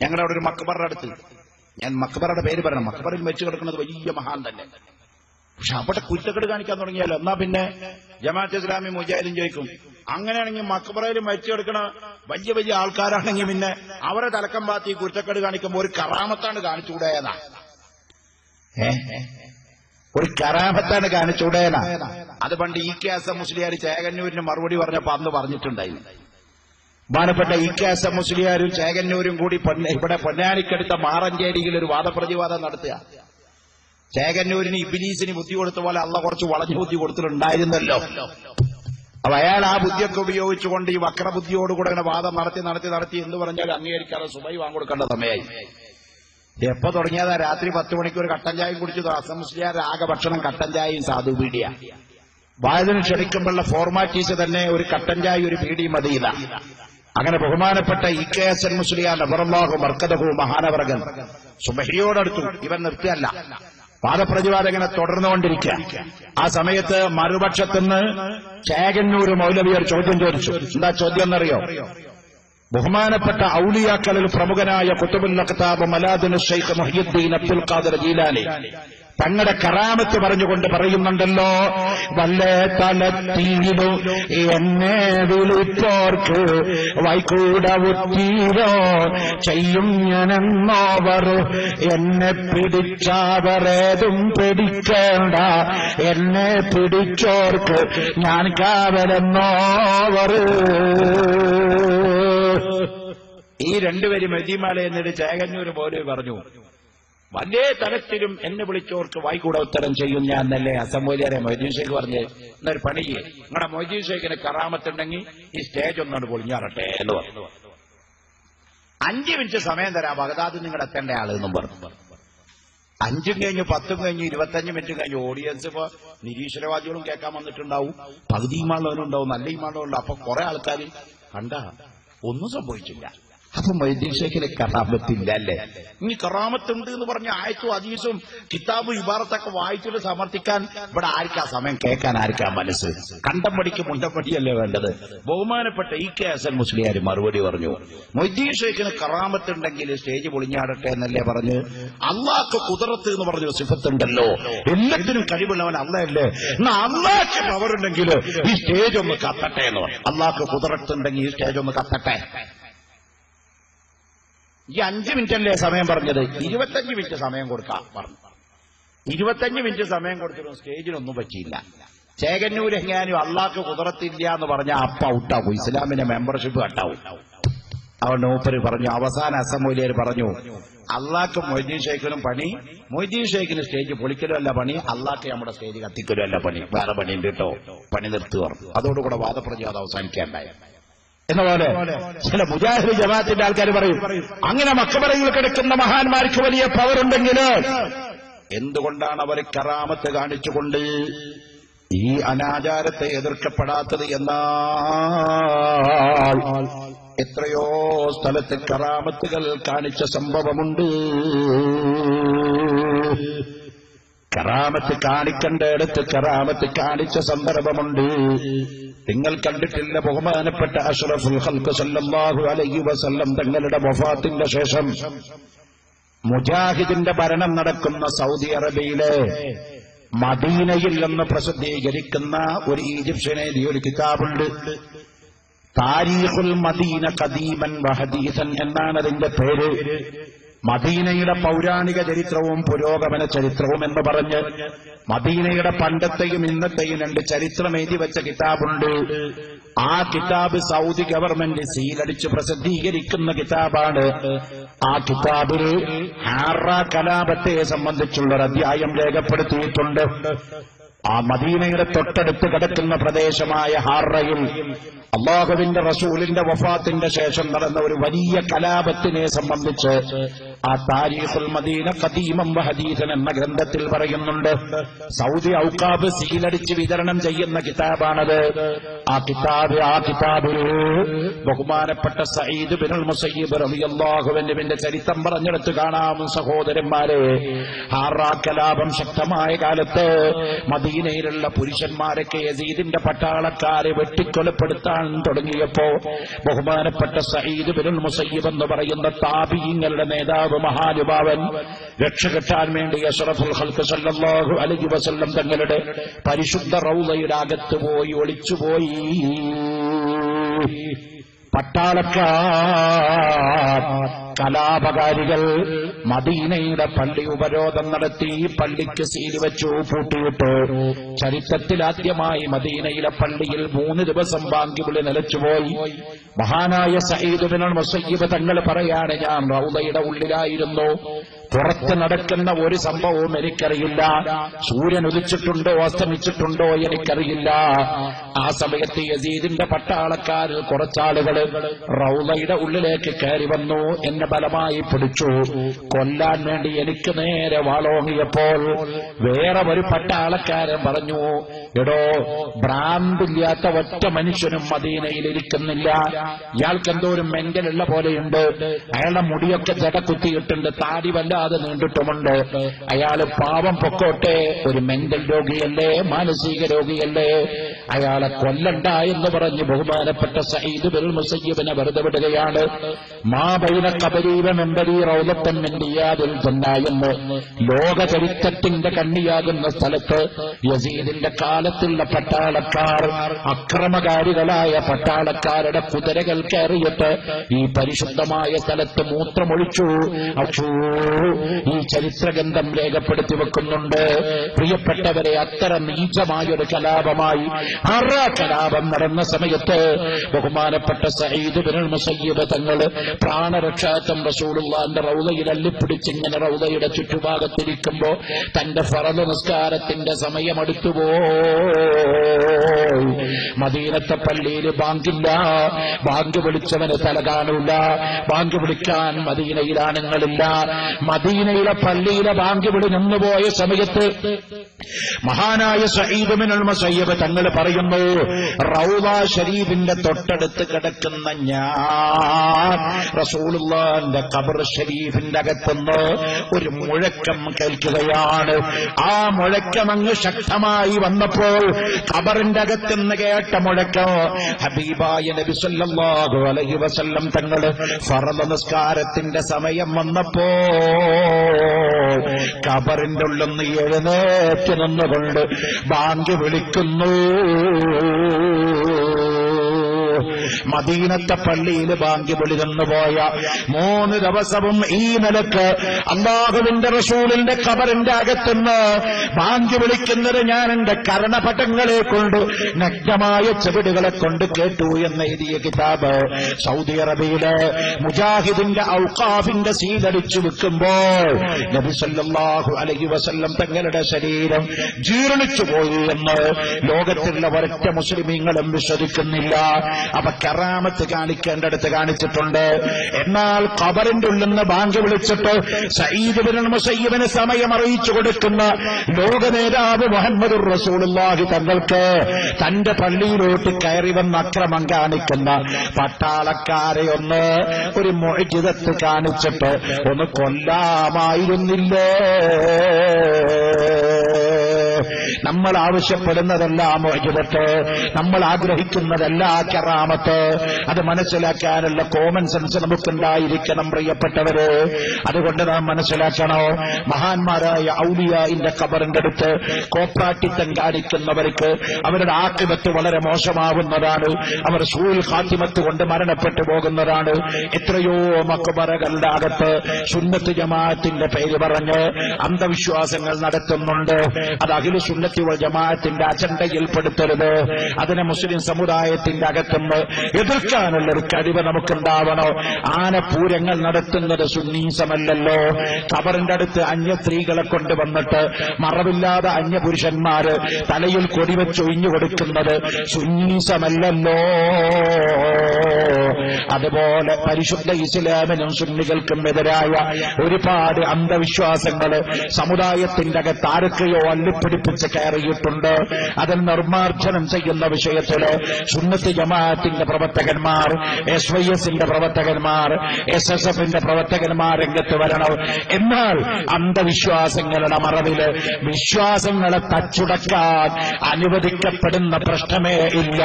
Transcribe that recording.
ഞങ്ങളുടെ അവിടെ ഒരു മക്ബറുടെ അടുത്ത്. ഞാൻ മക്ബറുടെ പേര് പറയണം. മക്ബറിൽ വെച്ച് കിടക്കുന്നത് വലിയ മഹാൻ തന്നെ. പക്ഷെ അവിടെ കുറ്റക്കെട് കാണിക്കാൻ തുടങ്ങിയാലോ? എന്നാ പിന്നെ ജമാഅത്ത് ഇസ്ലാമി മുജാഹിദും ചോദിക്കും അങ്ങനെയാണെങ്കിൽ മക്ബറയിൽ മരിച്ചു കിടക്കണ വലിയ വലിയ ആൾക്കാരാണെങ്കിൽ പിന്നെ അവരെ തലക്കം പാത്തി കുറ്റക്കെട് കാണിക്കുമ്പോൾ ഒരു കറാമത്താണ് കാണിച്ചുകൂടേതാ ഒരു കറാമത്താണ് കാണിച്ചുകൂടേതാ അത് പണ്ട് ഈ കെ എം മുസ്ലിയാർ ചേകന്നൂരിന് മറുപടി പറഞ്ഞപ്പോ അന്ന് പറഞ്ഞിട്ടുണ്ടായിരുന്നു ബഹുമാനപ്പെട്ട ഇ കെ എസ് എം മുസ്ലിയാരും ചേകന്നൂരും കൂടി ഇവിടെ പൊന്നാനിക്കടുത്ത മാറഞ്ചേരിയിൽ ഒരു വാദപ്രതിവാദം നടത്തുക. ചേകന്നൂരിന് ഇബിലീസിന് ബുദ്ധി കൊടുത്ത പോലെ അള്ള കുറച്ച് വളഞ്ഞു ബുദ്ധി കൊടുത്തിട്ടുണ്ടായിരുന്നല്ലോ. അപ്പൊ അയാൾ ആ ബുദ്ധിയൊക്കെ ഉപയോഗിച്ചുകൊണ്ട് ഈ വക്രബുദ്ധിയോടുകൂടെ ഇങ്ങനെ വാദം നടത്തി നടത്തി നടത്തി എന്ന് പറഞ്ഞാൽ അംഗീകരിക്കാതെ സുബൈ വാങ്ങിക്കൊടുക്കേണ്ട സമയമായി. ഇത് എപ്പോ തുടങ്ങിയതാ? രാത്രി പത്ത് മണിക്ക് ഒരു കട്ടൻ ചായയും കുടിച്ചു. അസം മുസ്ലിയാർ ആകെ ഭക്ഷണം കട്ടൻ ചായയും സാധു പീഡിയ വായതിന് ക്ഷണിക്കുമ്പോഴുള്ള ഫോർമാറ്റീസ് തന്നെ ഒരു കട്ടൻ ചായ ഒരു പീഡിയും മതിയില്ല. അങ്ങനെ ബഹുമാനപ്പെട്ട ഇ കെ എസ് എൻ മുസ്ലിയാൻ നബറല്ലാഹു മർക്കതഹു മഹാനവർഗൻ സുബഹിയോടടുത്തു. ഇവൻ നിർത്തിയല്ല. വാദപ്രതിവാദം ഇങ്ങനെ തുടർന്നുകൊണ്ടിരിക്കുക. ആ സമയത്ത് മറുപക്ഷത്തുനിന്ന് ചേകന്നൂർ മൗലവിയർ ചോദ്യം ചോദിച്ചു. എന്താ ചോദ്യം എന്നറിയോ? ബഹുമാനപ്പെട്ട ഔലിയാക്കളിൽ പ്രമുഖനായ കുത്തുബുൽ അഖ്താബ് മലാദുൽ ഷെയ്ഖ് മുഹിയുദ്ദീൻ അബ്ദുൽ ഖാദർ ജീലാനി. തങ്ങളുടെ കറാമത്ത് പറഞ്ഞുകൊണ്ട് പറയുന്നുണ്ടല്ലോ വല്ല തലത്തീരു എന്നെ വിളിപ്പോർക്ക് വൈകൂട ചെയ്യും ഞാനെന്നോവർ. എന്നെ പിടിച്ചാവറേതും പിടിക്കേണ്ട. എന്നെ പിടിച്ചോർക്ക് ഞാൻ കാവലെന്നോവർ. ഈ രണ്ടുപേരും മെതിമാല എന്നിട്ട് പോലെ പറഞ്ഞു. വലിയ തലത്തിലും എന്നെ വിളിച്ചോർക്ക് വായിക്കൂടെ ഉത്തരം ചെയ്യും ഞാൻ എന്നല്ലേ അസംബോലിയാരെ മൊയ്തീൻ ഷേഖ് പറഞ്ഞ് എന്നൊരു പണി നിങ്ങളുടെ മൊയ്തീൻ ഷേഖിന് കറാമത്തുണ്ടെങ്കിൽ ഈ സ്റ്റേജ് ഒന്നാണ് പൊളിഞ്ഞാറട്ടെ എന്ന് പറഞ്ഞു. അഞ്ചു മിനിറ്റ് സമയം തരാം. ബഗദാദ് നിങ്ങൾ എത്തേണ്ട ആൾ എന്നും പറഞ്ഞു. അഞ്ചും കഴിഞ്ഞ് പത്തും കഴിഞ്ഞ് ഇരുപത്തഞ്ച് മിനിറ്റ് കഴിഞ്ഞ് ഓഡിയൻസ് ഇപ്പൊ നിരീശ്വരവാദികളും കേൾക്കാൻ വന്നിട്ടുണ്ടാവും. പകുതി നല്ല ഇമാളുള്ള അപ്പൊ കുറെ ആൾക്കാർ കണ്ട ഒന്നും സംഭവിച്ചില്ല. അപ്പൊ മൈദീഷേഖിന് കറാമത്തില്ല അല്ലേ ഇനി കറാമത്തുണ്ട് എന്ന് പറഞ്ഞ ആയത്തും അതീസും കിതാബ് ഇബാറത്തൊക്കെ വായിച്ചിട്ട് സമർത്ഥിക്കാൻ ഇവിടെ ആർക്കാ സമയം കേൾക്കാൻ ആർക്കാ മനസ്സ്? കണ്ടംപടിക്ക് മുണ്ടപ്പടിയല്ലേ വേണ്ടത്? ബഹുമാനപ്പെട്ട ഈ കെ എസ് എൻ മുസ്ലിയാർ മറുപടി പറഞ്ഞു. മൊയ്തീൻ ഷേഖിന് കറാമത്തുണ്ടെങ്കിൽ സ്റ്റേജ് പൊളിഞ്ഞാടട്ടെ എന്നല്ലേ പറഞ്ഞ്? അള്ളാഹ്ക്ക് കുതിരത്ത് എന്ന് പറഞ്ഞ സിഫത്തുണ്ടല്ലോ. എല്ലാത്തിനും കഴിവുള്ളവൻ അള്ളയല്ലേ? എന്നാ അള്ളാഹ്ക്ക് പവറുണ്ടെങ്കിൽ ഈ സ്റ്റേജ് ഒന്ന് കത്തട്ടെ എന്ന് പറഞ്ഞു. അള്ളാഹ്ക്ക് കുതിരത്തുണ്ടെങ്കിൽ ഈ സ്റ്റേജ് ഒന്ന് കത്തട്ടെ. ഈ അഞ്ച് മിനിറ്റ് അല്ലേ സമയം പറഞ്ഞത്? ഇരുപത്തഞ്ച് മിനിറ്റ് സമയം കൊടുക്കാം. പറഞ്ഞു. ഇരുപത്തഞ്ച് മിനിറ്റ് സമയം കൊടുത്തിട്ടും സ്റ്റേജിനൊന്നും പറ്റിയില്ല. ചേകന്നൂർ എങ്ങാനും അള്ളാഹ്ക്ക് കുതിരത്തില്ല എന്ന് പറഞ്ഞ അപ്പ ഔട്ടാവും. ഇസ്ലാമിന്റെ മെമ്പർഷിപ്പ് കട്ടാവും. അവൻ മൂപ്പര് പറഞ്ഞു അവസാന അസമൂലിയർ പറഞ്ഞു അള്ളാക്ക് മൊയ്തീൻ ഷേഖിനും പണി മൊയ്തീൻ ഷേഖിന് സ്റ്റേജ് പൊളിക്കലും അല്ല പണി അള്ളാക്ക് നമ്മുടെ സ്റ്റേജ് കത്തിക്കലും അല്ല പണി. വേറെ പണിയുണ്ട് കേട്ടോ. പണി നിർത്തി പറഞ്ഞു. അതോടുകൂടെ വാദപ്രതിവാദം അവസാനിക്കേണ്ടായി എന്ന പോലെ ചില മുജാഹിദ് ജമാഅത്തിന്റെ ആൾക്കാർ പറയും അങ്ങനെ മക്കബറയിൽ കിടക്കുന്ന മഹാന്മാർക്ക് വലിയ പവർ ഉണ്ടെങ്കിൽ എന്തുകൊണ്ടാണ് അവർ കറാമത്ത് കാണിച്ചുകൊണ്ട് ഈ അനാചാരത്തെ എതിർക്കപ്പെടാത്തത് എന്നാൽ എത്രയോ സ്ഥലത്ത് കറാമത്തുകൾ കാണിച്ച സംഭവമുണ്ട്. കറാമത്ത് കാണിക്കേണ്ട കാണിക്കേണ്ടയിടത്ത് കറാമത്ത് കാണിച്ച സന്ദർഭമുണ്ട്. നിങ്ങൾ കണ്ടിട്ടില്ല ബഹുമാനപ്പെട്ട അഷറഫുൽ ഹൽക്ക് സല്ലാഹു അലൈഹി വസല്ലം തങ്ങളുടെ വഫാത്തിന്റെ ശേഷം മുജാഹിദിന്റെ ഭരണം നടക്കുന്ന സൗദി അറേബ്യയിലെ മദീനയിൽ നിന്ന് പ്രസിദ്ധീകരിക്കുന്ന ഒരു ഈജിപ്ഷ്യനെ ഒരു കിതാബുണ്ട്? താരീഖുൽ മദീന കദീമൻ വഹദീസൻ എന്നാണ് അതിന്റെ പേര്. മദീനയുടെ പൗരാണിക ചരിത്രവും പുരോഗമന ചരിത്രവും എന്ന് പറഞ്ഞ് മദീനയുടെ പണ്ടത്തെയും ഇന്നത്തെയും രണ്ട് ചരിത്രം എഴുതി വെച്ച കിതാബുണ്ട്. ആ കിതാബ് സൗദി ഗവൺമെന്റ് സീലടിച്ച് പ്രസിദ്ധീകരിക്കുന്ന കിതാബാണ്. ആ കിതാബിൽ ഹാറ കലാപത്തെ സംബന്ധിച്ചുള്ള ഒരു അധ്യായം രേഖപ്പെടുത്തിയിട്ടുണ്ട്. ആ മദീനയുടെ തൊട്ടടുത്ത് കിടക്കുന്ന പ്രദേശമായ ഹാറയിൽ അള്ളാഹുവിന്റെ റസൂലിന്റെ വഫാത്തിന്റെ ശേഷം നടന്ന ഒരു വലിയ കലാപത്തിനെ സംബന്ധിച്ച് ആ താരീഖുൽ മദീന കദീമം വഹദീസൻ എന്ന ഗ്രന്ഥത്തിൽ പറയുന്നുണ്ട്. സൗദി ഔക്കാബ് സീലടിച്ച് വിതരണം ചെയ്യുന്ന കിതാബാണത്. ആ കിതാബ് ആ കിതാബിൽ ബഹുമാനപ്പെട്ട സയ്യിദ് ബിനുൽ മുസയ്യിബ് റബിയല്ലാഹുവിന്റെ ചരിത്രം പറഞ്ഞെടുത്ത് കാണാം സഹോദരന്മാരെ. ഹാറാ കലാപം ശക്തമായ കാലത്ത് മദീനയിലുള്ള പുരുഷന്മാരൊക്കെ യസീദിന്റെ പട്ടാളക്കാരെ വെട്ടിക്കൊലപ്പെടുത്താൻ തുടങ്ങിയപ്പോ ബഹുമാനപ്പെട്ട സയ്യിദ് ബിനുൽ മുസയ്യിബ് എന്ന് പറയുന്ന താബിയങ്ങളുടെ നേതാവ് മഹാനുഭാവൻ രക്ഷ കെട്ടാൻ വേണ്ടി അഷറഫുൽ ഹൽക്ക് സല്ലല്ലാഹു അലൈഹി വസല്ലം തങ്ങളുടെ പരിശുദ്ധ റൗദയുടെ അകത്ത് പോയി ഒളിച്ചുപോയി. പട്ടാളക്കാർ കലാപകാരികൾ മദീനയുടെ പള്ളി ഉപരോധം നടത്തി പള്ളിക്ക് സീൽ വെച്ചു പൂട്ടിയിട്ടു. ചരിത്രത്തിൽ ആദ്യമായി മദീനയിലെ പള്ളിയിൽ മൂന്ന് ദിവസം ബാങ്കി വിളി നിലച്ചുപോയി. മഹാനായ സയ്യിദ് ബിൻ മുസയ്യിബ് തങ്ങൾ പറയാണ് ഞാൻ റൗദയുടെ ഉള്ളിലായിരുന്നു. പുറത്ത് നടക്കുന്ന ഒരു സംഭവവും എനിക്കറിയില്ല. സൂര്യൻ ഉദിച്ചിട്ടുണ്ടോ അസ്തമിച്ചിട്ടുണ്ടോ എനിക്കറിയില്ല. ആ സമയത്ത് യസീദിന്റെ പട്ടാളക്കാരിൽ കുറച്ചാളുകൾ റൗലയുടെ ഉള്ളിലേക്ക് കയറി വന്നു. എന്നെ ബലമായി പിടിച്ചു. കൊല്ലാൻ വേണ്ടി എനിക്ക് നേരെ വാളോങ്ങിയപ്പോൾ വേറെ ഒരു പട്ടാളക്കാരൻ പറഞ്ഞു എടോ ഭ്രാന്തില്ലാത്ത ഒറ്റ മനുഷ്യനും മദീനയിൽ ഇരിക്കുന്നില്ല. ഇയാൾക്ക് എന്തോ ഒരു മെന്റലുള്ള പോലെയുണ്ട്. അയാളുടെ മുടിയൊക്കെ ജട കുത്തിയിട്ടുണ്ട് താടി വല്ലാതെ നീണ്ടിട്ടുമുണ്ട്. അയാൾ പാവം പൊക്കോട്ടെ ഒരു മെന്റൽ രോഗിയല്ലേ മാനസിക രോഗിയല്ലേ? അയാളെ കൊല്ലണ്ട എന്ന് പറഞ്ഞ് ബഹുമാനപ്പെട്ട സയ്യിദ് ബിൽ മുസയ്യബിനെ വെറുതെ വിടുകയാണ്. മാബൈന കബരീവ മെമ്പരീ റൗലത്തൻ മെന്റിയാതിൽ തന്നായെന്ന് ലോക ചരിത്രത്തിന്റെ കണ്ണിയാകുന്ന സ്ഥലത്ത് യസീദിന്റെ കാലത്തുള്ള പട്ടാളക്കാർ അക്രമകാരികളായ പട്ടാളക്കാരുടെ കുതിരകൾ കയറിയിട്ട് ഈ പരിശുദ്ധമായ സ്ഥലത്ത് മൂത്രമൊഴിച്ചു. അക്ഷൂ ഈ ചരിത്രഗ്രന്ഥം രേഖപ്പെടുത്തി വെക്കുന്നുണ്ട്. പ്രിയപ്പെട്ടവരെ അത്ര നീചമായൊരു കലാപമായി അറ കലാപം നടന്ന സമയത്ത് ബഹുമാനപ്പെട്ട സയ്യിദ് ബിനുൽ മുസയ്യിബ് തങ്ങൾ പ്രാണരക്ഷാർത്ഥം റസൂലുള്ളാന്റെ റൗദയിൽ അല്ലിപ്പിടിച്ച് ഇങ്ങനെ റൗദയുടെ ചുറ്റുഭാഗത്തിരിക്കുമ്പോ തന്റെ ഫറദ് നിസ്കാരത്തിന്റെ സമയം അടുത്തുപോയി മദീനത്തെ പള്ളിയിൽ ബാങ്കില്ല ബാങ്ക് വിളിച്ചവന് തല കാണൂല ബാങ്ക് വിളിക്കാൻ മദീനയിൽ ആണുങ്ങളില്ല മദീനയിലെ പള്ളിയിലെ ബാങ്ക് വിളി നിന്നുപോയ സമയത്ത് മഹാനായ സയ്യിദുമിനുൽ സയ്യബ് തങ്ങൾ പറയുന്നു റൗദ ഷരീഫിന്റെ തൊട്ടടുത്ത് കിടക്കുന്ന ഞാൻ റസൂലുള്ളാന്റെ ഖബർ ഷരീഫിന്റെ അകത്തുനിന്ന് ഒരു മുഴക്കം കേൾക്കുകയാണ്. ആ മുഴക്കം അങ്ങ് ശക്തമായി വന്നപ്പോൾ ഖബറിന്റെ അകത്തുനിന്ന് കേട്ട മുഴക്കം ഹബീബായ നബി സല്ലല്ലാഹു അലൈഹി വസല്ലം തങ്ങൾ ഫറ നിസ്കാരത്തിന്റെ സമയം വന്നപ്പോ ഖബറിന്റെ ഉള്ളിൽ നിന്ന് എഴുന്നേറ്റ് നിന്നുകൊണ്ട് ബാങ്ക് വിളിക്കുന്നു. മദീനത്തെ പള്ളിയിൽ ബാങ്കി വിളി പോയ മൂന്ന് ദിവസവും ഈ നിലയ്ക്ക് അള്ളാഹുവിന്റെ റസൂലിന്റെ ഖബറിന്റെ അകത്തുനിന്ന് ബാങ്കി വിളിക്കുന്നത് ഞാൻ എന്റെ കരണപടങ്ങളെ കൊണ്ട് നഗ്നമായ ചെവിടുകളെ കൊണ്ട് കേട്ടു എന്ന് എഴുതിയ കിതാബ് സൗദി അറേബ്യയിലെ മുജാഹിദിന്റെ ഔക്കാഫിന്റെ സീലടിച്ചു വെക്കുമ്പോൾ നബിസല്ലാഹു അലൈഹി വസല്ലം തങ്ങളുടെ ശരീരം ജീർണിച്ചു പോയി എന്ന് ലോകത്തിലുള്ള ഒരൊറ്റ മുസ്ലിമീങ്ങളും വിശ്വസിക്കുന്നില്ല. അവ കറാമത്ത് കാണിക്കേണ്ടടുത്ത് കാണിച്ചിട്ടുണ്ട്. എന്നാൽ കബറിന്റെ ഉള്ളിൽ നിന്ന് ബാങ്ക് വിളിച്ചിട്ട് സയ്യിദ് മുസയ്യിബിന് സമയം അറിയിച്ചു കൊടുക്കുന്ന ലോക നേതാവ് മുഹമ്മദ് റസൂലുള്ളാഹി തങ്ങൾക്ക് തന്റെ പള്ളിയിലോട്ട് കയറി വന്ന് അക്രമം കാണിക്കുന്ന പട്ടാളക്കാരെ ഒന്ന് ഒരു മൊഴിജിതത്ത് കാണിച്ചിട്ട് ഒന്ന് കൊല്ലാമായിരുന്നില്ലേ? നമ്മൾ ആവശ്യപ്പെടുന്നതല്ല മോചിതത്ത് നമ്മൾ ആഗ്രഹിക്കുന്നതല്ല കറാമത്ത്. അത് മനസ്സിലാക്കാനുള്ള കോമൺ സെൻസ് നമുക്കുണ്ടായിരിക്കണം പ്രിയപ്പെട്ടവര്. അതുകൊണ്ട് നാം മനസ്സിലാക്കണോ? മഹാന്മാരായ ഔലിയാന്റെ കബറിന്റെ അടുത്ത് കോപ്രാട്ടിത്തം കാണിക്കുന്നവർക്ക് അവരുടെ ആക്രിമത്ത് വളരെ മോശമാവുന്നതാണ്. അവർ സൂൽ ഹാത്തിമത്ത് കൊണ്ട് മരണപ്പെട്ടു പോകുന്നതാണ്. എത്രയോ മക്കുമറകളുടെ അകത്ത് സുന്നത്ത് ജമാഅത്തിന്റെ പേര് പറഞ്ഞ് അന്ധവിശ്വാസങ്ങൾ നടത്തുന്നുണ്ട്. അത് അഖില സുന്നത്തി വൽ ജമാഅത്തിന്റെ അജണ്ടയിൽപ്പെടുത്തരുത്. അതിനെ മുസ്ലിം സമുദായത്തിന്റെ അകത്തുനിന്ന് എതിർക്കാനുള്ള ഒരു കഴിവ് നമുക്കുണ്ടാവണോ. ആനപൂരങ്ങൾ നടത്തുന്നത് സുന്നീസമല്ലല്ലോ. കബറിന്റെ അടുത്ത് അന്യ സ്ത്രീകളെ കൊണ്ടുവന്നിട്ട് മറവില്ലാതെ അന്യ പുരുഷന്മാര് തലയിൽ കൊടിവെച്ചൊഴിഞ്ഞു കൊടുക്കുന്നത് സുന്നീസമല്ലല്ലോ. അതുപോലെ പരിശുദ്ധ ഇസ്ലാമിനും സുന്നികൾക്കും എതിരായ ഒരുപാട് അന്ധവിശ്വാസങ്ങൾ സമുദായത്തിന്റെ അകത്ത് ആരൊക്കെയോ അള്ളിപ്പിടിപ്പിച്ച് കയറിയിട്ടുണ്ട്. അതിൽ നിർമ്മാർജനം ചെയ്യുന്ന വിഷയത്തിൽ സുന്നത്ത് ജമാഅത്തിന്റെ പ്രവർത്തകന്മാർ എസ് വൈ എസിന്റെ പ്രവർത്തകന്മാർ എസ് എസ് എഫിന്റെ പ്രവർത്തകന്മാർ രംഗത്ത് വരണം. എന്നാൽ അന്ധവിശ്വാസങ്ങളുടെ മറവിൽ വിശ്വാസങ്ങളെ തച്ചുടക്കാൻ അനുവദിക്കപ്പെടുന്ന പ്രശ്നമേ ഇല്ല.